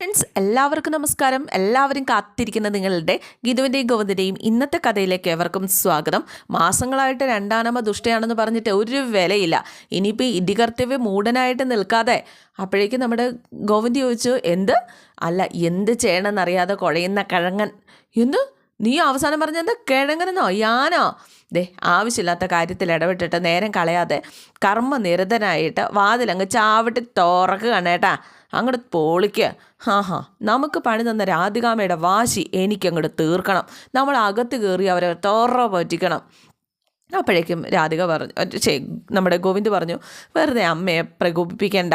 Friends എല്ലാവർക്കും നമസ്കാരം. എല്ലാവരും കാത്തിരിക്കുന്ന നിങ്ങളുടെ ഗീതുവിന്റെയും ഗോവിന്ദന്റെയും ഇന്നത്തെ കഥയിലേക്ക് ഏവർക്കും സ്വാഗതം. മാസങ്ങളായിട്ട് രണ്ടാനമ്മ ദുഷ്ടയാണെന്ന് പറഞ്ഞിട്ട് ഒരു വിലയില്ല. ഇനിയിപ്പോൾ ഇടികർത്തവ്യ മൂടനായിട്ട് നിൽക്കാതെ അപ്പോഴേക്കും നമ്മുടെ ഗോവിന്ദ് ചോദിച്ചു എന്ത്? അല്ല എന്ത് ചെയ്യണമെന്നറിയാതെ കുഴയുന്ന കിഴങ്ങൻ. എന്ത്? നീ അവസാനം പറഞ്ഞത് കിഴങ്ങനെന്നോ? യാനോ? ദേ ആവശ്യമില്ലാത്ത കാര്യത്തിൽ ഇടപെട്ടിട്ട് നേരം കളയാതെ കർമ്മനിരതനായിട്ട് വാതിലങ്ങ് ചാവിട്ട് തുറക്കുകയാണ് കേട്ടാ. അങ്ങോട്ട് പൊളിക്കുക ഹാ ഹാ നമുക്ക് പണി തന്ന രാധികാമയുടെ വാശി എനിക്കങ്ങോട്ട് തീർക്കണം. നമ്മൾ അകത്ത് കയറി അവരെ തോറ പറ്റിക്കണം. അപ്പോഴേക്കും രാധിക പറഞ്ഞു ശേ നമ്മുടെ ഗോവിന്ദ് പറഞ്ഞു വെറുതെ അമ്മയെ പ്രകോപിപ്പിക്കേണ്ട.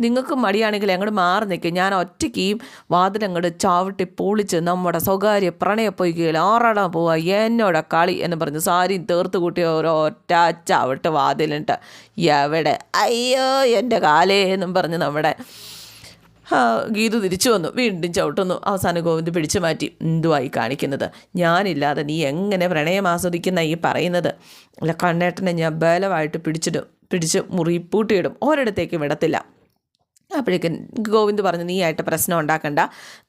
നിങ്ങൾക്ക് മടിയാണെങ്കിൽ അങ്ങോട്ട് മാറി നിൽക്കും ഞാൻ ഒറ്റയ്ക്ക് ഈ വാതിലങ്ങോട്ട് ചാവിട്ടി പൊളിച്ച് നമ്മുടെ സ്വകാര്യ പ്രണയപ്പൊയ്ക്കുകയിൽ ആറാടാൻ പോവുക എന്നോട കളി എന്ന് പറഞ്ഞ് സാരിയും തീർത്ത് കൂട്ടിയ ഓരോ ഒറ്റ ചാവിട്ട് വാതിലിട്ട് എവിടെ? അയ്യോ എന്റെ കാലേ എന്നും പറഞ്ഞ് നമ്മുടെ ഗീതു തിരിച്ചു വന്നു. വീണ്ടും ചവിട്ടുന്നു. അവസാന ഗോവിന്ദ് പിടിച്ചു മാറ്റി. എന്തുവായി കാണിക്കുന്നത്? ഞാനില്ലാതെ നീ എങ്ങനെ പ്രണയം ആസ്വദിക്കുന്ന ഈ പറയുന്നത്? അല്ല കണ്ണേട്ടനെ ഞാൻ ബലമായിട്ട് പിടിച്ചിടും. പിടിച്ച് മുറി പൂട്ടിയിടും ഒരിടത്തേക്കും വിടത്തില്ല. അപ്പോഴേക്കും ഗോവിന്ദ് പറഞ്ഞു നീ ആയിട്ട് പ്രശ്നം ഉണ്ടാക്കണ്ട.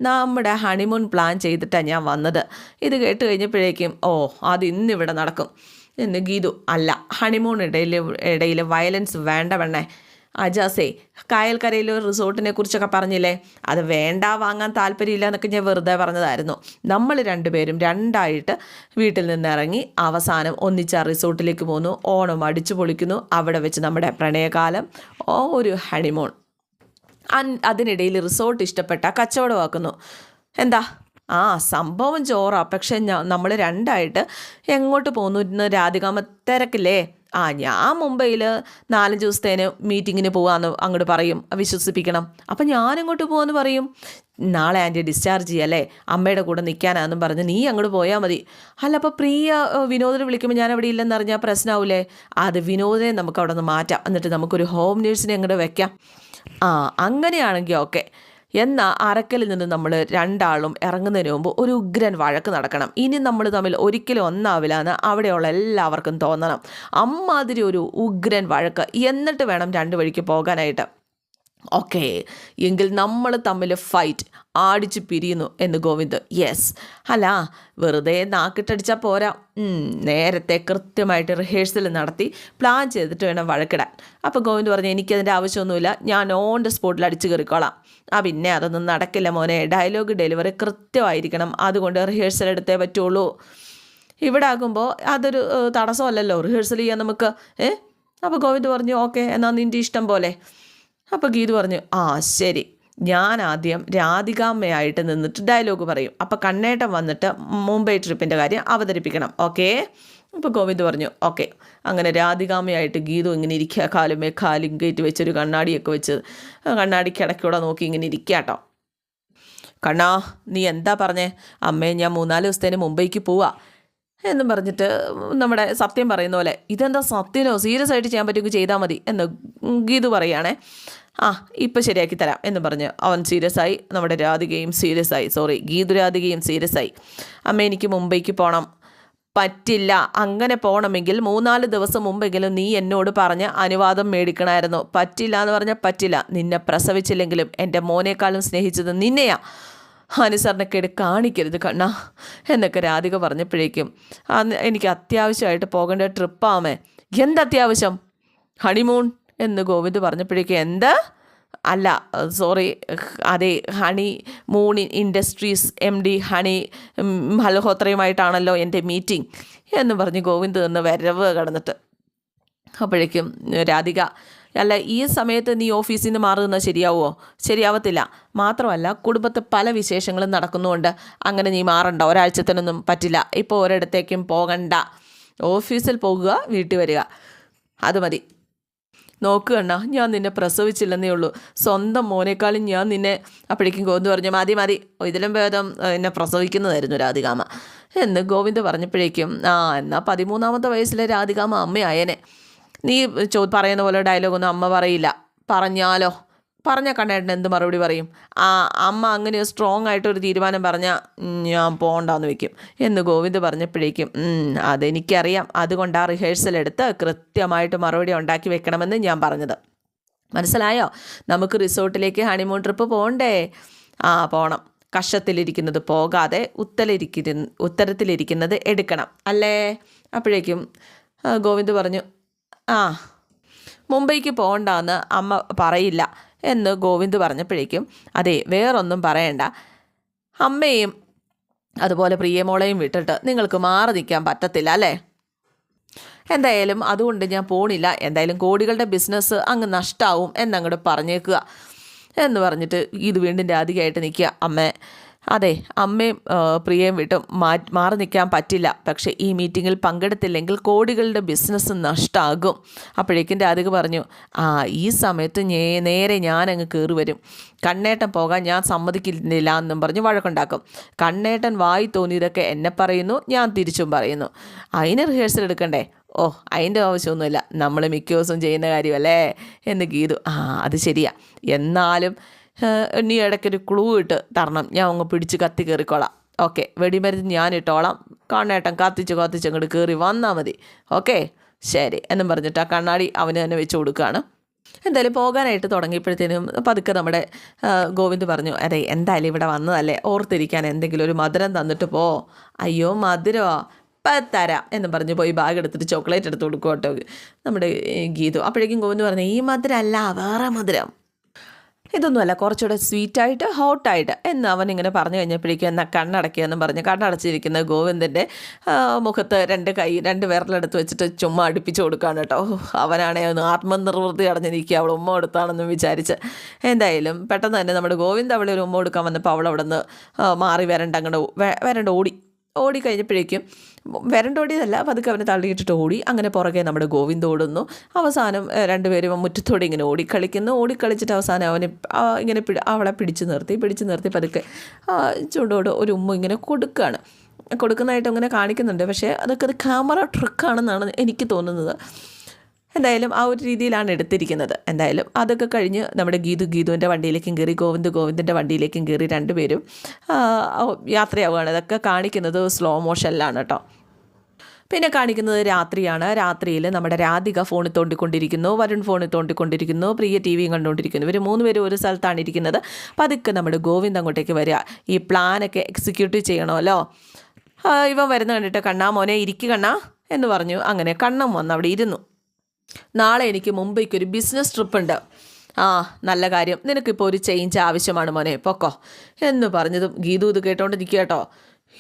നമ്മുടെ ഹണിമൂൺ പ്ലാൻ ചെയ്തിട്ടാണ് ഞാൻ വന്നത്. ഇത് കേട്ട് കഴിഞ്ഞപ്പോഴേക്കും ഓ അത് ഇന്നിവിടെ നടക്കും. എന്ന് ഗീതു അല്ല ഹണിമൂൺ ഇടയിൽ ഇടയിൽ വയലൻസ് വേണ്ട വേണേ അജാസേ കായൽക്കരയിൽ ഒരു റിസോർട്ടിനെ കുറിച്ചൊക്കെ പറഞ്ഞില്ലേ? അത് വേണ്ട വാങ്ങാൻ താല്പര്യമില്ല എന്നൊക്കെ ഞാൻ വെറുതെ പറഞ്ഞതായിരുന്നു. നമ്മൾ രണ്ടുപേരും രണ്ടായിട്ട് വീട്ടിൽ നിന്ന് ഇറങ്ങി അവസാനം ഒന്നിച്ച് ആ റിസോർട്ടിലേക്ക് പോന്നു. ഓണം അടിച്ചു പൊളിക്കുന്നു. അവിടെ വെച്ച് നമ്മുടെ പ്രണയകാലം ഓ ഒരു ഹണിമോൺ അതിനിടയിൽ റിസോർട്ട് ഇഷ്ടപ്പെട്ട കച്ചവടമാക്കുന്നു. എന്താ? ആ സംഭവം ചോറാ. പക്ഷെ നമ്മൾ രണ്ടായിട്ട് എങ്ങോട്ട് പോകുന്നു രാധികാമ തിരക്കില്ലേ? ആ ഞാൻ മുംബൈയിൽ നാലഞ്ച് ദിവസത്തേന് മീറ്റിങ്ങിന് പോകാമെന്ന് അങ്ങോട്ട് പറയും വിശ്വസിപ്പിക്കണം. അപ്പം ഞാൻ എങ്ങോട്ട് പോകാമെന്ന് പറയും? നാളെ ആന്റി ഡിസ്ചാർജ് ചെയ്യല്ലേ അമ്മയുടെ കൂടെ നിൽക്കാനാന്നും പറഞ്ഞ് നീ അങ്ങോട്ട് പോയാൽ മതി. അല്ല അപ്പോൾ പ്രിയ വിനോദിനെ വിളിക്കുമ്പോൾ ഞാൻ അവിടെ ഇല്ലെന്ന് അറിഞ്ഞാൽ പ്രശ്നമാവില്ലേ അത് വിനോദിനെ നമുക്ക് അവിടെ നിന്ന് മാറ്റാം. എന്നിട്ട് നമുക്കൊരു ഹോം നേഴ്സിനെ അങ്ങോട്ട് വെക്കാം. ആ അങ്ങനെയാണെങ്കിൽ ഓക്കെ. എന്നാൽ അറക്കലിൽ നിന്ന് നമ്മൾ രണ്ടാളും ഇറങ്ങുന്നതിന് മുമ്പ് ഒരു ഉഗ്രൻ വഴക്ക് നടക്കണം. ഇനി നമ്മൾ തമ്മിൽ ഒരിക്കലും ഒന്നാവില്ല എന്ന് അവിടെയുള്ള എല്ലാവർക്കും തോന്നണം. അമ്മാതിരി ഒരു ഉഗ്രൻ വഴക്ക്. എന്നിട്ട് വേണം രണ്ട് വഴിക്ക് പോകാനായിട്ട്. ഓക്കെ. എങ്കിൽ നമ്മൾ തമ്മിൽ ഫൈറ്റ് ആടിച്ച് പിരിയുന്നു എന്ന് ഗോവിന്ദ്. യെസ് അല്ല വെറുതെ നാക്കിട്ടടിച്ചാൽ പോരാ. നേരത്തെ കൃത്യമായിട്ട് റിഹേഴ്സൽ നടത്തി പ്ലാൻ ചെയ്തിട്ട് വേണം വഴക്കിടാൻ. അപ്പോൾ ഗോവിന്ദ് പറഞ്ഞു എനിക്കതിന്റെ ആവശ്യമൊന്നുമില്ല. ഞാൻ ഓൺ ദ സ്പോട്ടിൽ അടിച്ച് കയറിക്കോളാം. ആ പിന്നെ അതൊന്നും നടക്കില്ല മോനെ. ഡയലോഗ് ഡെലിവറി കൃത്യമായിരിക്കണം. അതുകൊണ്ട് റിഹേഴ്സൽ എടുത്തേ പറ്റുള്ളൂ. ഇവിടെ ആകുമ്പോൾ അതൊരു തടസ്സമല്ലല്ലോ. റിഹേഴ്സൽ ചെയ്യാൻ നമുക്ക് ഏ? അപ്പോൾ ഗോവിന്ദ് പറഞ്ഞു ഓക്കെ എന്നാൽ നിന്റെ ഇഷ്ടം പോലെ. അപ്പോൾ ഗീതു പറഞ്ഞു ആ ശരി. ഞാൻ ആദ്യം രാധികാമ്മയായിട്ട് നിന്നിട്ട് ഡയലോഗ് പറയും. അപ്പോൾ കണ്ണേട്ടം വന്നിട്ട് മുംബൈ ട്രിപ്പിന്റെ കാര്യം അവതരിപ്പിക്കണം. ഓക്കേ അപ്പോൾ ഗോവിന്ദ് പറഞ്ഞു ഓക്കെ അങ്ങനെ രാധികാമ്മയായിട്ട് ഗീതു ഇങ്ങനെ ഇരിക്കുക കാലുമേ കാലും കയറ്റി വെച്ചൊരു കണ്ണാടിയൊക്കെ വെച്ച് ആ കണ്ണാടിക്ക് ഇടയ്ക്കൂടെ നോക്കി ഇങ്ങനെ ഇരിക്കുക കേട്ടോ കണ്ണാ നീ എന്താ പറഞ്ഞേ? അമ്മേ ഞാൻ മൂന്നാൽ ദിവസത്തേന് മുംബൈക്ക് പോവാ. എന്നും പറഞ്ഞിട്ട് നമ്മുടെ സത്യം പറയുന്ന പോലെ ഇതെന്താ സത്യനോ? സീരിയസ് ആയിട്ട് ചെയ്യാൻ പറ്റുമെങ്കിൽ ചെയ്താൽ മതി. എന്ന് ഗീതു പറയുകയാണേ. ആ ഇപ്പം ശരിയാക്കി തരാം എന്ന് പറഞ്ഞ് അവൻ സീരിയസ് ആയി നമ്മുടെ രാധികയും സീരിയസ് ആയി. സോറി ഗീതു രാധികയും സീരിയസ് ആയി. അമ്മ എനിക്ക് മുംബൈക്ക് പോകണം പറ്റില്ല. അങ്ങനെ പോകണമെങ്കിൽ മൂന്നാൽ ദിവസം മുമ്പെങ്കിലും നീ എന്നോട് പറഞ്ഞ് അനുവാദം മേടിക്കണമായിരുന്നു പറ്റില്ല എന്ന് പറഞ്ഞാൽ പറ്റില്ല. നിന്നെ പ്രസവിച്ചില്ലെങ്കിലും എന്റെ മോനേക്കാളും സ്നേഹിച്ചത് നിന്നെയാ. അനുസരണക്കേട് കാണിക്കരുത് കണ്ണ എന്നൊക്കെ രാധിക പറഞ്ഞപ്പോഴേക്കും എനിക്ക് അത്യാവശ്യമായിട്ട് പോകേണ്ട ട്രിപ്പാമേ എന്തത്യാവശ്യം ഹണിമൂൺ എന്ന് ഗോവിന്ദ് പറഞ്ഞപ്പോഴേക്കും എന്ത്? അല്ല സോറി അതെ Honeymoon Industries M D Honey മൽഹോത്രയുമായിട്ടാണല്ലോ എന്റെ മീറ്റിംഗ് എന്ന് പറഞ്ഞ് ഗോവിന്ദ് നിന്ന് വരവ് കടന്നിട്ട്. അപ്പോഴേക്കും രാധിക അല്ല ഈ സമയത്ത് നീ ഓഫീസിൽ നിന്ന് മാറുന്നത് ശരിയാവുമോ? ശരിയാവത്തില്ല. മാത്രമല്ല കുടുംബത്തെ പല വിശേഷങ്ങളും നടക്കുന്നുണ്ട് അങ്ങനെ നീ മാറണ്ട ഒരാഴ്ചത്തിനൊന്നും പറ്റില്ല. ഇപ്പോൾ ഒരിടത്തേക്കും പോകണ്ട. ഓഫീസിൽ പോകുക വീട്ടിൽ വരിക. അത് മതി. നോക്കുക അണ്ണാ ഞാൻ നിന്നെ പ്രസവിച്ചില്ലെന്നേ ഉള്ളൂ. സ്വന്തം മോനേക്കാളും ഞാൻ നിന്നെ അപ്പോഴേക്കും ഗോവിന്ദ് പറഞ്ഞു. മതി മതി. ഇതിലും ഭേദം എന്നെ പ്രസവിക്കുന്നതായിരുന്നു രാധികാമ എന്ന് ഗോവിന്ദ് പറഞ്ഞപ്പോഴേക്കും ആ എന്നാൽ പതിമൂന്നാമത്തെ വയസ്സിലെ രാധികാമ അമ്മയായേനെ. നീ ചോ പറയുന്ന പോലെ ഡയലോഗൊന്നും അമ്മ പറയില്ല. പറഞ്ഞാലോ? പറഞ്ഞ കണ്ണേട്ടൻ എന്ത് മറുപടി പറയും? ആ അമ്മ അങ്ങനെ സ്ട്രോങ് ആയിട്ടൊരു തീരുമാനം പറഞ്ഞാൽ ഞാൻ പോകണ്ടെന്ന് വെക്കും. എന്ന് ഗോവിന്ദ് പറഞ്ഞപ്പോഴേക്കും "ഉം, അതെനിക്കറിയാം. അതുകൊണ്ട് ആ റിഹേഴ്സൽ എടുത്ത് കൃത്യമായിട്ട് മറുപടി ഉണ്ടാക്കി വെക്കണമെന്ന് ഞാൻ പറഞ്ഞത്. മനസ്സിലായോ? നമുക്ക് റിസോർട്ടിലേക്ക് ഹണിമൂൺ ട്രിപ്പ് പോകണ്ടേ ആ പോകണം കഷത്തിലിരിക്കുന്നത് പോകാതെ ഉത്തലിരിക്കുന്ന ഉത്തരത്തിലിരിക്കുന്നത് എടുക്കണം. അല്ലേ? അപ്പോഴേക്കും ഗോവിന്ദ് പറഞ്ഞു ആ മുംബൈക്ക് പോകണ്ടെന്ന് അമ്മ പറയില്ല. എന്ന് ഗോവിന്ദ് പറഞ്ഞപ്പോഴേക്കും അതെ വേറൊന്നും പറയണ്ട. അമ്മയും അതുപോലെ പ്രിയമോളെയും വിട്ടിട്ട് നിങ്ങൾക്ക് മാറി നിൽക്കാൻ പറ്റത്തില്ല അല്ലേ? എന്തായാലും അതുകൊണ്ട് ഞാൻ പോണില്ല. എന്തായാലും കോടികളുടെ ബിസിനസ് അങ്ങ് നഷ്ടാവും എന്നങ്ങോട്ട് പറഞ്ഞേക്കുക. എന്ന് പറഞ്ഞിട്ട് ഇത് വീണ്ടും രാധികയായിട്ട് നിൽക്കുക. അമ്മ അതെ അമ്മയും പ്രിയയും വിട്ടും മാറി നിൽക്കാൻ പറ്റില്ല. പക്ഷേ ഈ മീറ്റിങ്ങിൽ പങ്കെടുത്തില്ലെങ്കിൽ കോടികളുടെ ബിസിനസ് നഷ്ടമാകും അപ്പോഴേക്കും രാധിക പറഞ്ഞു ആ ഈ സമയത്ത് നേരെ ഞാനങ്ങ് കയറി വരും. കണ്ണേട്ടൻ പോകാൻ ഞാൻ സമ്മതിക്കുന്നില്ല എന്നും പറഞ്ഞ് വഴക്കുണ്ടാക്കും. കണ്ണേട്ടൻ വായി തോന്നിയതൊക്കെ എന്നെ പറയുന്നു ഞാൻ തിരിച്ചും പറയുന്നു. അതിന് റിഹേഴ്സൽ എടുക്കണ്ടേ? ഓ അതിന്റെ ആവശ്യമൊന്നുമില്ല. നമ്മൾ മിക്ക ദിവസവും ചെയ്യുന്ന കാര്യമല്ലേ? എന്ന് ഗീതു. ആ അത് ശരിയാ. എന്നാലും നീ ഇടയ്ക്കൊരു ക്ലൂ ഇട്ട് തരണം. ഞാൻ അങ്ങ് പിടിച്ച് കത്തി കയറിക്കോളാം. ഓക്കെ വെടിമരുന്ന് ഞാൻ ഇട്ടോളാം. കണ്ണേട്ടൻ കത്തിച്ച് കത്തിച്ച് അങ്ങോട്ട് കയറി വന്നാൽ മതി. ഓക്കെ ശരി. എന്നും പറഞ്ഞിട്ട് ആ കണ്ണാടി അവന് തന്നെ വെച്ച് കൊടുക്കുകയാണ് എന്തായാലും പോകാനായിട്ട് തുടങ്ങിയപ്പോഴത്തേനും പതുക്കെ നമ്മുടെ ഗോവിന്ദ് പറഞ്ഞു അതെ എന്തായാലും ഇവിടെ വന്നതല്ലേ? ഓർത്തിരിക്കാൻ എന്തെങ്കിലും ഒരു മധുരം തന്നിട്ട് പോ. അയ്യോ മധുരമോ ഇപ്പം തരാം. എന്ന് പറഞ്ഞ് പോയി ബാഗ് എടുത്തിട്ട് ചോക്ലേറ്റ് എടുത്ത് കൊടുക്കും കേട്ടോ നമ്മുടെ ഗീതു. അപ്പോഴേക്കും ഗോവിന്ദ് പറഞ്ഞു ഈ മധുരം അല്ല വേറെ മധുരം. ഇതൊന്നുമല്ല കുറച്ചുകൂടെ സ്വീറ്റായിട്ട് ഹോട്ടായിട്ട് എന്ന് അവൻ ഇങ്ങനെ പറഞ്ഞു കഴിഞ്ഞപ്പോഴേക്കും എന്നാൽ കണ്ണടക്കിയെന്നും പറഞ്ഞ്. കണ്ണടച്ചിരിക്കുന്ന ഗോവിന്ദന്റെ മുഖത്ത് രണ്ട് കൈ രണ്ട് വിരലെടുത്ത് വെച്ചിട്ട് ചുമ്മാ അടുപ്പിച്ച് കൊടുക്കുകയാണ് കേട്ടോ. അവനാണെ ഒന്ന് ആത്മനിർവൃത്തി അടഞ്ഞ് നിൽക്കുക അവൾ ഉമ്മ കൊടുത്താണെന്നും വിചാരിച്ച്. എന്തായാലും പെട്ടെന്ന് തന്നെ നമ്മുടെ ഗോവിന്ദ് അവളെ ഒരു ഉമ്മ കൊടുക്കാൻ വന്നപ്പോൾ അവൾ അവിടെ നിന്ന് മാറി വരണ്ട അങ്ങോട്ട് വരണ്ട ഓടി. ഓടി കഴിഞ്ഞപ്പോഴേക്കും വരണ്ടോടിയതല്ല പതുക്കെ അവനെ തള്ളിയിട്ടിട്ട് ഓടി. അങ്ങനെ പുറകെ നമ്മുടെ ഗോവിന്ദ് ഓടുന്നു. അവസാനം രണ്ടുപേരും മുറ്റത്തോടെ ഇങ്ങനെ ഓടിക്കളിക്കുന്നു. ഓടിക്കളിച്ചിട്ട് അവസാനം അവനെ ഇങ്ങനെ അവളെ പിടിച്ചു നിർത്തി പിടിച്ചു നിർത്തി പതുക്കെ ചൂടോട് ഒരു ഉമ്മ ഇങ്ങനെ കൊടുക്കുകയാണ് കൊടുക്കുന്നതായിട്ട് അങ്ങനെ കാണിക്കുന്നുണ്ട്. പക്ഷേ അതൊക്കെ ഒരു ക്യാമറ ട്രിക്കാണെന്നാണ് എനിക്ക് തോന്നുന്നത്. എന്തായാലും ആ ഒരു രീതിയിലാണ് എടുത്തിരിക്കുന്നത്. എന്തായാലും അതൊക്കെ കഴിഞ്ഞ് നമ്മുടെ ഗീതു ഗീതുവിന്റെ വണ്ടിയിലേക്കും കയറി ഗോവിന്ദ് ഗോവിന്ദിന്റെ വണ്ടിയിലേക്കും കയറി രണ്ടുപേരും യാത്രയാവുകയാണ്. ഇതൊക്കെ കാണിക്കുന്നത് സ്ലോ മോഷനിലാണ് കേട്ടോ. പിന്നെ കാണിക്കുന്നത് രാത്രിയാണ്. രാത്രിയിൽ നമ്മുടെ രാധിക ഫോണിൽ തോണ്ടിക്കൊണ്ടിരിക്കുന്നു വരുൺ ഫോണിൽ തോണ്ടിക്കൊണ്ടിരിക്കുന്നു പ്രിയ ടി വിയും കണ്ടുകൊണ്ടിരിക്കുന്നു. ഇവർ മൂന്ന് പേരും ഒരു സ്ഥലത്താണ് ഇരിക്കുന്നത്. പതുക്കെ നമ്മുടെ ഗോവിന്ദ് അങ്ങോട്ടേക്ക് വരിക. ഈ പ്ലാനൊക്കെ എക്സിക്യൂട്ട് ചെയ്യണമല്ലോ. ഇവ ഇവൻ വരുന്ന കണ്ടിട്ട് കണ്ണാ മോനെ ഇരിക്കു കണ്ണാ എന്ന് പറഞ്ഞു. അങ്ങനെ കണ്ണം വന്ന് അവിടെ ഇരുന്നു. നാളെ എനിക്ക് മുംബൈക്ക് ഒരു ബിസിനസ് ട്രിപ്പ് ഉണ്ട്. ആ നല്ല കാര്യം. നിനക്കിപ്പോൾ ഒരു ചേഞ്ച് ആവശ്യമാണ് മോനെ. പൊക്കോ. എന്ന് പറഞ്ഞതും ഗീതു ഇത് കേട്ടോണ്ടിരിക്കുക കേട്ടോ.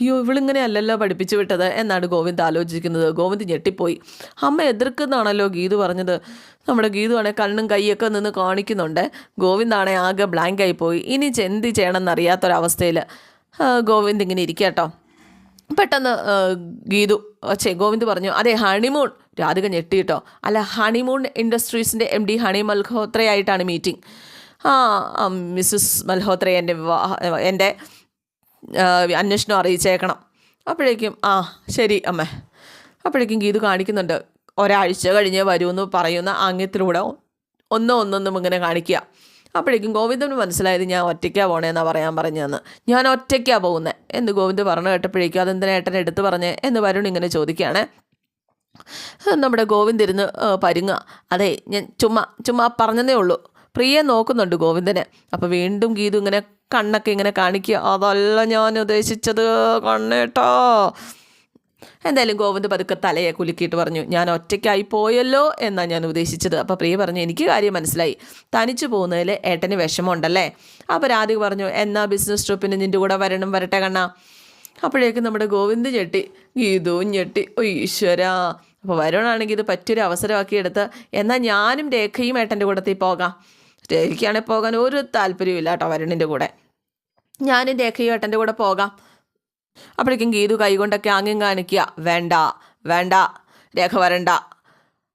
അയ്യോ ഇവളിങ്ങനെ അല്ലല്ലോ പഠിപ്പിച്ചു വിട്ടത്. എന്നാണ് ഗോവിന്ദ് ആലോചിക്കുന്നത്. ഗോവിന്ദ് ഞെട്ടിപ്പോയി. അമ്മ എതിർക്കുന്നാണല്ലോ ഗീതു പറഞ്ഞത്. നമ്മുടെ ഗീതു ആണെ കണ്ണും കൈയൊക്കെ നിന്ന് കാണിക്കുന്നുണ്ട്. ഗോവിന്ദാണെ ആകെ ബ്ലാങ്ക് ആയി പോയി. ഇനി എന്ത് ചെയ്യണമെന്ന് അറിയാത്തൊരവസ്ഥയിൽ ഗോവിന്ദ് ഇങ്ങനെ ഇരിക്കുക കേട്ടോ. പെട്ടെന്ന് ഗീതു ചേ ഗോവിന്ദ് പറഞ്ഞു അതെ ഹണിമൂൺ രാധിക ഞെട്ടിയിട്ടോ അല്ല ഹണിമൂൺ ഇൻഡസ്ട്രീസിന്റെ എം ഡി ഹണി മൽഹോത്രയായിട്ടാണ് മീറ്റിംഗ് ആ മിസ്സസ് മൽഹോത്ര എന്റെ വിവാഹ എന്റെ അന്വേഷണം അറിയിച്ചേക്കണം. അപ്പോഴേക്കും ആ ശരി അമ്മ. അപ്പോഴേക്കും ഗീതു കാണിക്കുന്നുണ്ട്. ഒരാഴ്ച കഴിഞ്ഞ് വരുമെന്ന് പറയുന്ന ആംഗ്യത്തിലൂടെ ഒന്നോ ഒന്നൊന്നും ഇങ്ങനെ കാണിക്കുക. അപ്പോഴേക്കും ഗോവിന്ദന് മനസ്സിലായത് ഞാൻ ഒറ്റയ്ക്കാണ് പോണേന്നാണ് പറയാൻ പറഞ്ഞതെന്ന്. ഞാൻ ഒറ്റയ്ക്കാണ് പോകുന്നത് എന്ന് ഗോവിന്ദ് പറഞ്ഞു കേട്ടപ്പോഴേക്കും അതെന്തിനാ ഏട്ടൻ എടുത്ത് പറഞ്ഞേ എന്ന് വരുൺ ഇങ്ങനെ ചോദിക്കുകയാണ്. നമ്മുടെ ഗോവിന്ദ് ഇരുന്ന് ആ, പരുങ്ങുക. അതെ ഞാൻ ചുമ്മാ ചുമ്മാ പറഞ്ഞതേ ഉള്ളൂ. പ്രിയെ നോക്കുന്നുണ്ട് ഗോവിന്ദനെ. അപ്പോൾ വീണ്ടും ഗീതു ഇങ്ങനെ കണ്ണൊക്കെ ഇങ്ങനെ കാണിക്കുക. അതല്ല ഞാൻ ഉദ്ദേശിച്ചത് കണ്ണേട്ടോ. എന്തായാലും ഗോവിന്ദ് പതുക്കെ തലയെ കുലുക്കിയിട്ട് പറഞ്ഞു ഞാൻ ഒറ്റയ്ക്കായി പോയല്ലോ എന്നാണ് ഞാൻ ഉദ്ദേശിച്ചത്. അപ്പോൾ പ്രിയ പറഞ്ഞു എനിക്ക് കാര്യം മനസ്സിലായി. തനിച്ചു പോകുന്നതിൽ ഏട്ടന് വിഷമമുണ്ടല്ലേ? അപ്പോൾ രാധിക പറഞ്ഞു എന്നാ ബിസിനസ് ട്രിപ്പിന് നിന്റെ കൂടെ വരണം വരട്ടെ കണ്ണാ. അപ്പോഴേക്കും നമ്മുടെ ഗോവിന്ദ് ഞെട്ടി ഗീതവും ഞെട്ടി ഓ ഈശ്വരാ അപ്പോൾ വരുണാണെങ്കിൽ ഇത് പറ്റിയൊരു അവസരമാക്കി എടുത്ത് എന്നാൽ ഞാനും രേഖയും ഏട്ടന്റെ കൂടത്തിൽ പോകാം. രേഖയ്ക്കാണെങ്കിൽ പോകാൻ ഒരു താല്പര്യവും ഇല്ല കേട്ടോ വരുണിന്റെ കൂടെ. ഞാനും രേഖയും ഏട്ടന്റെ കൂടെ പോകാം. അപ്പോഴേക്കും ഗീതു കൈകൊണ്ടൊക്കെ ആംഗ്യം കാണിക്കുക വേണ്ട വേണ്ട രേഖ വരണ്ട.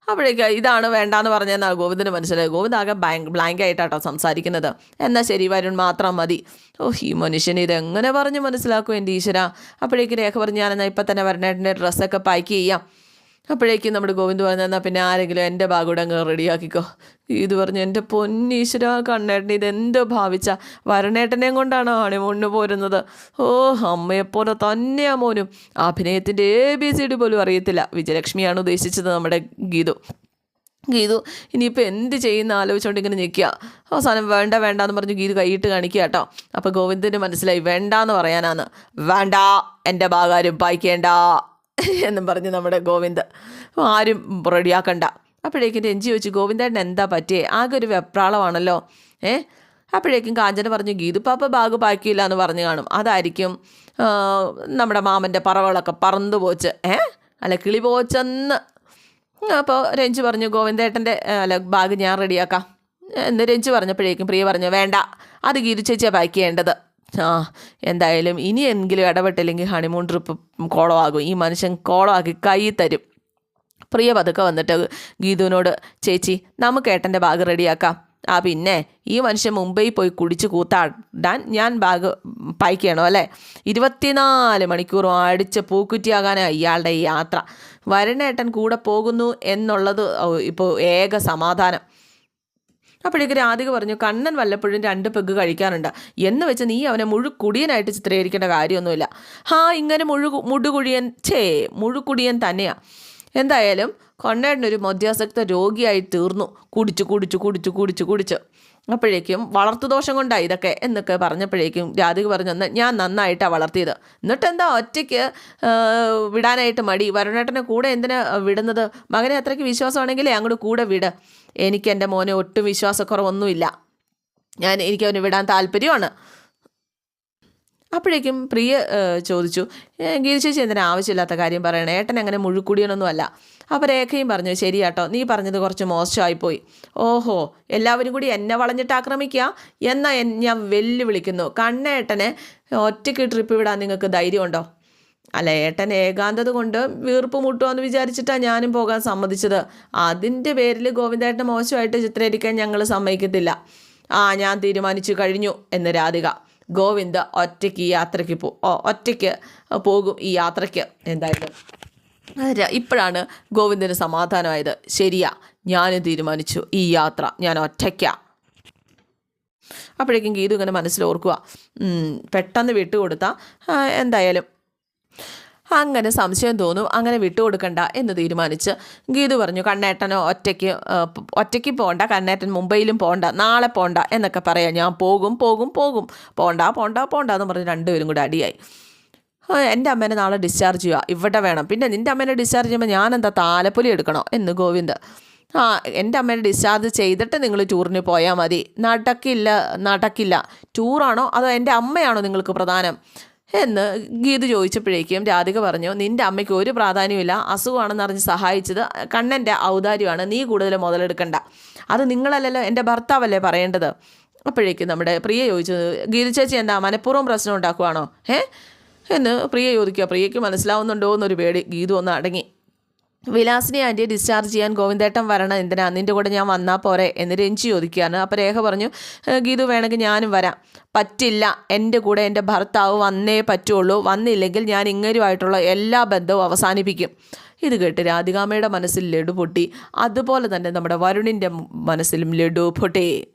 അപ്പോഴേക്ക് ഇതാണ് വേണ്ടാന്ന് പറഞ്ഞാൽ ഗോവിന്ദന് മനസ്സിലായി ഗോവിന്ദ് ആകെ ബാങ്ക് ബ്ലാങ്ക് ആയിട്ടാട്ടോ സംസാരിക്കുന്നത്. എന്നാൽ ശരി വരുൺ മാത്രം മതി. ഓ ഈ മനുഷ്യനെ ഇതെങ്ങനെ പറഞ്ഞ് മനസ്സിലാക്കും എന്റെ ഈശ്വര? അപ്പോഴേക്ക് രേഖ പറഞ്ഞ് ഞാനെന്നാൽ ഇപ്പം തന്നെ വരണേട്ടന്റെ ഡ്രസ്സൊക്കെ പാക്ക് ചെയ്യാം. അപ്പോഴേക്കും നമ്മുടെ ഗോവിന്ദ് പറഞ്ഞു എന്നാൽ പിന്നെ ആരെങ്കിലും എന്റെ ബാഗൂടെ അങ്ങ് റെഡിയാക്കിക്കോ ഇത് പറഞ്ഞു എന്റെ പൊന്നീശ്വര കണ്ണേട്ടൻ ഇതെന്തോ ഭാവിച്ച? വരണേട്ടനെയും കൊണ്ടാണോ ഹണിമൂണിന് പോരുന്നത്? ഓ അമ്മയെപ്പോലെ തന്നെയാ മോനും. അഭിനയത്തിന്റെ എ ബി സി ഡി പോലും അറിയത്തില്ല. വിജയലക്ഷ്മിയാണ് ഉദ്ദേശിച്ചത് നമ്മുടെ ഗീതു. ഗീതു ഇനിയിപ്പോൾ എന്ത് ചെയ്യുന്ന ആലോചിച്ചുകൊണ്ട് ഇങ്ങനെ നിൽക്കുക? അവസാനം വേണ്ട വേണ്ട എന്ന് പറഞ്ഞ് ഗീതു കൈയിട്ട് കാണിക്കുക കേട്ടോ. അപ്പോൾ ഗോവിന്ദന് മനസ്സിലായി വേണ്ട എന്ന് പറയാനാണ് വേണ്ട എന്റെ ഭാഗാരും പായിക്കേണ്ട. എന്നും പറഞ്ഞ് നമ്മുടെ ഗോവിന്ദ്. ആരും റെഡിയാക്കണ്ട. അപ്പോഴേക്കും രഞ്ജി ചോദിച്ചു ഗോവിന്ദേട്ടൻ എന്താ പറ്റിയേ? ആകെ ഒരു വെപ്രാളമാണല്ലോ. ഏ? അപ്പോഴേക്കും കാഞ്ചന പറഞ്ഞു ഗീതുപ്പാപ്പ പാപ്പ ബാഗ് പാക്കിയില്ല എന്ന് പറഞ്ഞു കാണും. അതായിരിക്കും നമ്മുടെ മാമന്റെ പറവകളൊക്കെ പറന്നു പോച്ച്. ഏ? അല്ല കിളി പോച്ചെന്ന്. അപ്പോൾ രഞ്ജു പറഞ്ഞു ഗോവിന്ദേട്ടന്റെ അല്ല ബാഗ് ഞാൻ റെഡിയാക്കാം. എന്ന് രഞ്ജു പറഞ്ഞപ്പോഴേക്കും പ്രിയ പറഞ്ഞു വേണ്ട. അത് ഗീതു ചേച്ചിയാണ് പാക്ക് ചെയ്യേണ്ടത്. ആ എന്തായാലും ഇനിയെങ്കിലും ഇടപെട്ടില്ലെങ്കിൽ ഹണിമൂൺ ട്രിപ്പ് കോളമാകും. ഈ മനുഷ്യൻ കോളമാക്കി കൈ തരും. പ്രിയ പതുക്കെ വന്നിട്ട് ഗീതുവിനോട് ചേച്ചി നമുക്ക് ഏട്ടന്റെ ബാഗ് റെഡിയാക്കാം ആ പിന്നെ ഈ മനുഷ്യൻ മുംബൈ പോയി കുടിച്ച് കൂത്താടാൻ ഞാൻ ബാഗ് പായ്ക്കണോ അല്ലേ? ഇരുപത്തിനാല് മണിക്കൂറും അടിച്ച് പൂക്കുറ്റിയാകാനാണ് ഇയാളുടെ ഈ യാത്ര. വരണേട്ടൻ കൂടെ പോകുന്നു എന്നുള്ളത് ഇപ്പോൾ ഏക സമാധാനം. അപ്പോഴേക്ക് രാധിക പറഞ്ഞു കണ്ണൻ വല്ലപ്പോഴും രണ്ട് പെഗ് കഴിക്കാറുണ്ട്. എന്ന് വെച്ച് നീ അവനെ മുഴുക്കുടിയനായിട്ട് ചിത്രീകരിക്കേണ്ട കാര്യമൊന്നുമില്ല. ഹാ ഇങ്ങനെ മുഴു മുടുകുഴിയൻ ഛേ മുഴുക്കുടിയൻ തന്നെയാ. എന്തായാലും കണ്ണേട്ടനൊരു മദ്യാസക്ത രോഗിയായി തീർന്നു. കുടിച്ചു കുടിച്ചു കുടിച്ചു കുടിച്ചു കുടിച്ച്. അപ്പോഴേക്കും വളർത്തുദോഷം കൊണ്ടാണ് ഇതൊക്കെ എന്നൊക്കെ പറഞ്ഞപ്പോഴേക്കും രാധിക പറഞ്ഞു "എന്നാ ഞാൻ നന്നായിട്ടാണ് വളർത്തിയത്. എന്നിട്ട് എന്താ ഒറ്റയ്ക്ക് വിടാനായിട്ട് മടി? വരുണേട്ടനെ കൂടെ എന്തിനാ വിടുന്നത്? മകനെ അത്രയ്ക്ക് വിശ്വാസമാണെങ്കിലേ അങ്ങോട്ട് കൂടെ വിട്. എനിക്ക് എന്റെ മോനെ ഒട്ടും വിശ്വാസക്കുറവൊന്നുമില്ല. ഞാൻ എനിക്ക് അവനെ വിടാൻ താല്പര്യമാണ്. അപ്പോഴേക്കും പ്രിയ ചോദിച്ചു ഗിരിശേഷി എന്തിനാ ആവശ്യമില്ലാത്ത കാര്യം പറയണേ? ഏട്ടൻ അങ്ങനെ മുഴുക്കുടിയനൊന്നും അല്ല അപ്പോൾ രേഖയും പറഞ്ഞു ശരി കേട്ടോ നീ പറഞ്ഞത് കുറച്ച് മോശമായിപ്പോയി. ഓഹോ എല്ലാവരും കൂടി എന്നെ വളഞ്ഞിട്ട് ആക്രമിക്കുക എന്നാൽ ഞാൻ വെല്ലുവിളിക്കുന്നു. കണ്ണേട്ടനെ ഒറ്റയ്ക്ക് ട്രിപ്പ് വിടാൻ നിങ്ങൾക്ക് ധൈര്യമുണ്ടോ? അല്ല ഏട്ടൻ ഏകാന്തത കൊണ്ട് വീർപ്പ് മുട്ടുമെന്ന് വിചാരിച്ചിട്ടാണ് ഞാനും പോകാൻ സമ്മതിച്ചത്. അതിന്റെ പേരിൽ ഗോവിന്ദേട്ടൻ മോശമായിട്ട് ചിത്രീകരിക്കാൻ ഞങ്ങൾ സമ്മതിക്കത്തില്ല. ആ ഞാൻ തീരുമാനിച്ചു കഴിഞ്ഞു എന്ന് രാധിക. ഗോവിന്ദ് ഒറ്റയ്ക്ക് ഈ യാത്രയ്ക്ക് പോ ഒറ്റയ്ക്ക് പോകും ഈ യാത്രയ്ക്ക്. എന്തായാലും. ഇപ്പോഴാണ് ഗോവിന്ദന് സമാധാനമായത്. ശരിയാ ഞാനും തീരുമാനിച്ചു. ഈ യാത്ര ഞാൻ ഒറ്റയ്ക്കാ. അപ്പോഴേക്കും ഗീതു ഇങ്ങനെ മനസ്സിലോർക്കുക പെട്ടെന്ന് വിട്ടുകൊടുത്താൽ എന്തായാലും. അങ്ങനെ സംശയം തോന്നും അങ്ങനെ വിട്ടുകൊടുക്കണ്ട എന്ന് തീരുമാനിച്ച് ഗീതു പറഞ്ഞു കണ്ണേട്ടനോ ഒറ്റയ്ക്ക് ഒറ്റയ്ക്ക് പോകണ്ട കണ്ണേട്ടൻ മുംബൈയിലും പോകണ്ട നാളെ പോകണ്ട എന്നൊക്കെ പറയാം. ഞാൻ പോകും പോകും പോകും. പോകണ്ട പോകണ്ട പോകണ്ട എന്ന് പറഞ്ഞ് രണ്ടുപേരും കൂടെ അടിയായി. എന്റെ അമ്മേനെ നാളെ ഡിസ്ചാർജ് ചെയ്യുക. ഇവിടെ വേണം. പിന്നെ നിന്റെ അമ്മേനെ ഡിസ്ചാർജ് ചെയ്യുമ്പോൾ ഞാൻ എന്താ താലപ്പൊലി എടുക്കണോ? എന്ന് ഗോവിന്ദ്. ആ എന്റെ അമ്മേനെ ഡിസ്ചാർജ് ചെയ്തിട്ട് നിങ്ങൾ ടൂറിന് പോയാൽ മതി. നടക്കില്ല നടക്കില്ല. ടൂറാണോ അതോ എന്റെ അമ്മയാണോ നിങ്ങൾക്ക് പ്രധാനം? എന്ന് ഗീത് ചോദിച്ചപ്പോഴേക്കും രാധിക പറഞ്ഞു നിന്റെ അമ്മയ്ക്ക് ഒരു പ്രാധാന്യമില്ല അസുഖമാണെന്ന് അറിഞ്ഞ് സഹായിച്ചത് കണ്ണന്റെ ഔദാര്യമാണ്. നീ കൂടുതൽ മുതലെടുക്കണ്ട. അത് നിങ്ങളല്ലല്ലോ എന്റെ ഭർത്താവല്ലേ പറയേണ്ടത്? അപ്പോഴേക്കും നമ്മുടെ പ്രിയ ചോദിച്ചു ഗീത ചേച്ചി എന്താ മനഃപൂർവം പ്രശ്നം ഉണ്ടാക്കുവാണോ? ഏ? എന്ന് പ്രിയ ചോദിക്കുക. പ്രിയയ്ക്ക് മനസ്സിലാവുന്നുണ്ടോ എന്നൊരു പേടി. ഗീതു ഒന്ന് അടങ്ങി. വിലാസിനെ ആന്റിയെ ഡിസ്ചാർജ് ചെയ്യാൻ ഗോവിന്ദേട്ടൻ വരണം. എന്തിനാ? നിന്റെ കൂടെ ഞാൻ വന്നാൽ പോരെ? എന്ന് രഞ്ജി ചോദിക്കുകയാണ്. അപ്പോൾ രേഖ പറഞ്ഞു ഗീതു വേണമെങ്കിൽ ഞാനും വരാം. പറ്റില്ല. എന്റെ കൂടെ എന്റെ ഭർത്താവ് വന്നേ പറ്റുള്ളൂ. വന്നില്ലെങ്കിൽ ഞാൻ ഇങ്ങനെയുമായിട്ടുള്ള എല്ലാ ബന്ധവും അവസാനിപ്പിക്കും. ഇത് കേട്ട് രാധികാമ്മയുടെ മനസ്സിൽ ലഡു പൊട്ടി. അതുപോലെ തന്നെ നമ്മുടെ വരുണിന്റെ മനസ്സിലും ലഡു പൊട്ടി.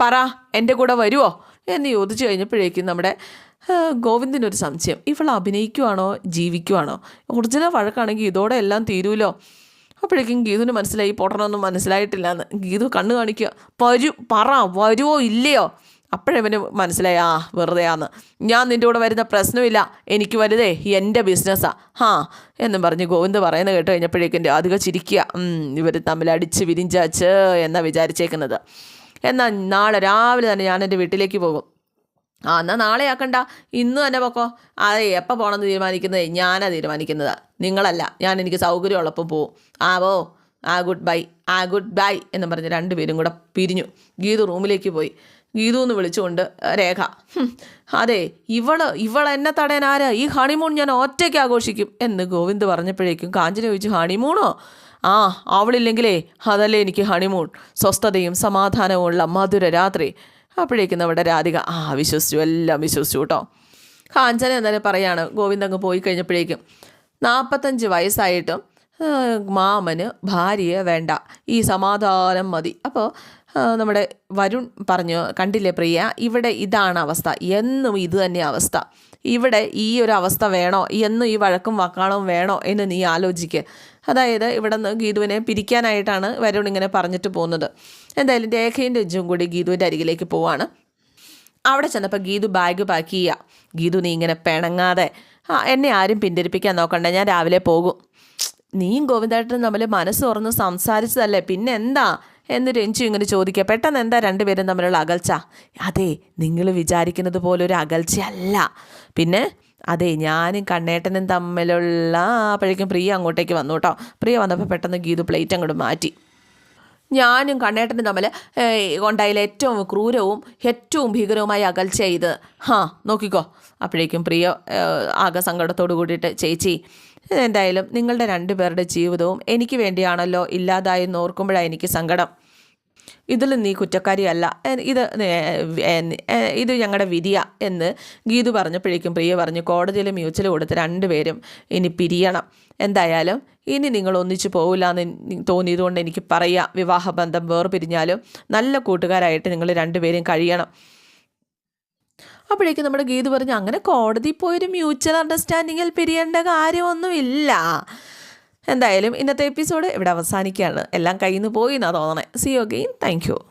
പറ എന്റെ കൂടെ വരുമോ എന്ന് ചോദിച്ചു കഴിഞ്ഞപ്പോഴേക്കും നമ്മുടെ ഗോവിന്ദിനൊരു സംശയം. ഇവൾ അഭിനയിക്കുവാണോ ജീവിക്കുവാണോ? ഒറിജിനൽ വഴക്കാണെങ്കിൽ ഇതോടെ എല്ലാം തീരുമല്ലോ അപ്പോഴേക്കും ഗീതുവിന് മനസ്സിലായി പൊട്ടണമൊന്നും മനസ്സിലായിട്ടില്ല എന്ന് ഗീതു കണ്ണു കാണിക്കുക വരൂ പറ വരുവോ ഇല്ലയോ? അപ്പോഴവന് മനസ്സിലായി ആ വെറുതെയാന്ന്. ഞാൻ നിന്റെ കൂടെ വരുന്ന പ്രശ്നമില്ല. എനിക്ക് വലുതേ എന്റെ ബിസിനസ്സാ ഹാ എന്നും പറഞ്ഞ് ഗോവിന്ദ് പറയുന്നത് കേട്ട് കഴിഞ്ഞപ്പോഴേക്കും രാധിക ചിരിക്കുക. ഇവർ തമ്മിൽ അടിച്ച് വിരിഞ്ചാച്ച് എന്നാണ് വിചാരിച്ചേക്കുന്നത്. എന്നാൽ നാളെ രാവിലെ തന്നെ ഞാൻ എന്റെ വീട്ടിലേക്ക് പോകും. ആ എന്നാൽ നാളെ ആക്കണ്ട. ഇന്ന് തന്നെ പൊക്കോ. അതെ എപ്പോൾ പോകണമെന്ന് തീരുമാനിക്കുന്നത്? ഞാനാണ് തീരുമാനിക്കുന്നത്. നിങ്ങളല്ല. ഞാൻ എനിക്ക് സൗകര്യമുള്ളപ്പോൾ പോവും. ആവോ. ആ ഗുഡ് ബൈ. ആ ഗുഡ് ബൈ എന്ന് പറഞ്ഞ് രണ്ടുപേരും കൂടെ പിരിഞ്ഞു. ഗീതു റൂമിലേക്ക് പോയി. ഗീതു എന്ന് വിളിച്ചുകൊണ്ട് രേഖ. അതെ ഇവൾ ഇവൾ എന്നെ തടയാൻ ആരാ? ഈ ഹണിമൂൺ ഞാൻ ഒറ്റയ്ക്ക് ആഘോഷിക്കും എന്ന് ഗോവിന്ദ് പറഞ്ഞപ്പോഴേക്കും കാഞ്ചന ചോദിച്ചു ഹണിമൂണോ? ആ അവളില്ലെങ്കിലേ അതല്ലേ എനിക്ക് ഹണിമൂൺ. സ്വസ്ഥതയും സമാധാനവും ഉള്ള മധുര രാത്രി. അപ്പോഴേക്കും നമ്മുടെ രാധിക ആ വിശ്വസിച്ചു എല്ലാം വിശ്വസിച്ചു കേട്ടോ കാഞ്ചന എന്നാലും പറയാണ് ഗോവിന്ദ് അങ്ങ് പോയി കഴിഞ്ഞപ്പോഴേക്കും നാൽപ്പത്തഞ്ച് വയസ്സായിട്ടും മാമന് ഭാര്യയെ വേണ്ട ഈ സമാധാനം മതി. അപ്പോൾ നമ്മുടെ വരുൺ പറഞ്ഞു കണ്ടില്ലേ പ്രിയ ഇവിടെ ഇതാണ് അവസ്ഥ എന്നും ഇത് തന്നെ അവസ്ഥ. ഇവിടെ ഈ ഒരു അവസ്ഥ വേണോ എന്നും ഈ വഴക്കും വക്കാണവും വേണോ എന്ന് നീ ആലോചിക്ക്. അതായത് ഇവിടെ നിന്ന് ഗീതുവിനെ പിരിക്കാനായിട്ടാണ് വരുൺ ഇങ്ങനെ പറഞ്ഞിട്ട് പോകുന്നത്. എന്തായാലും രേഖയും രജ്ജും കൂടി ഗീതുവിന്റെ അരികിലേക്ക് പോവാണ്. അവിടെ ചെന്നപ്പോൾ ഗീതു ബാഗ് പാക്ക് ചെയ്യുക ഗീതു നീ ഇങ്ങനെ പിണങ്ങാതെ. ആ എന്നെ ആരും പിന്തിരിപ്പിക്കാൻ നോക്കണ്ട. ഞാൻ രാവിലെ പോകും. നീയും ഗോവിന്ദേട്ടനും തമ്മിൽ മനസ്സ് തുറന്ന് സംസാരിച്ചതല്ലേ? പിന്നെ എന്താ? എന്ന് രഞ്ജു ഇങ്ങനെ ചോദിക്കുക. പെട്ടെന്ന് എന്താ രണ്ടുപേരും തമ്മിലുള്ള അകൽച്ച? അതെ നിങ്ങൾ വിചാരിക്കുന്നത് പോലെ ഒരു അകൽച്ചയല്ല. പിന്നെ അതെ ഞാനും കണ്ണേട്ടനും തമ്മിലുള്ള അപ്പോഴേക്കും പ്രിയ അങ്ങോട്ടേക്ക് വന്നു കേട്ടോ. പ്രിയ വന്നപ്പോൾ പെട്ടെന്ന് ഗീതു പ്ലേറ്റ് അങ്ങോട്ട് മാറ്റി. ഞാനും കണ്ണേട്ടനും തമ്മിൽ ഉണ്ടായാൽ ഏറ്റവും ക്രൂരവും ഏറ്റവും ഭീകരവുമായി അകൽച്ച ഇത്. ഹാ നോക്കിക്കോ. അപ്പോഴേക്കും പ്രിയ ആകെ സങ്കടത്തോട് കൂടിയിട്ട് ചേച്ചി എന്തായാലും നിങ്ങളുടെ രണ്ടുപേരുടെ ജീവിതവും എനിക്ക് വേണ്ടിയാണല്ലോ ഇല്ലാതായെന്ന് ഓർക്കുമ്പോഴാണ് എനിക്ക് സങ്കടം. ഇതിൽ നീ കുറ്റക്കാരിയല്ല. ഇത് ഇത് ഞങ്ങളുടെ വിധിയ എന്ന് ഗീതു പറഞ്ഞപ്പോഴേക്കും പ്രിയ പറഞ്ഞു കോടതിയിൽ മ്യൂച്വൽ കൊടുത്ത് രണ്ടുപേരും ഇനി പിരിയണം. എന്തായാലും ഇനി നിങ്ങൾ ഒന്നിച്ചു പോകില്ല എന്ന് തോന്നിയതുകൊണ്ട് എനിക്ക് പറയാം വിവാഹബന്ധം വേർപിരിഞ്ഞാലും നല്ല കൂട്ടുകാരായിട്ട് നിങ്ങൾ രണ്ടുപേരും കഴിയണം. അപ്പോഴേക്കും നമ്മുടെ ഗീതു പറഞ്ഞു അങ്ങനെ കോടതി പോയൊരു മ്യൂച്വൽ അണ്ടർസ്റ്റാൻഡിങ്ങിൽ പിരിയേണ്ട കാര്യമൊന്നുമില്ല. എന്തായാലും ഇന്നത്തെ എപ്പിസോഡ് ഇവിടെ അവസാനിക്കുകയാണ്. എല്ലാം കയ്യിൽ നിന്ന് പോയി എന്നാണ് തോന്നണേ. See you again thank you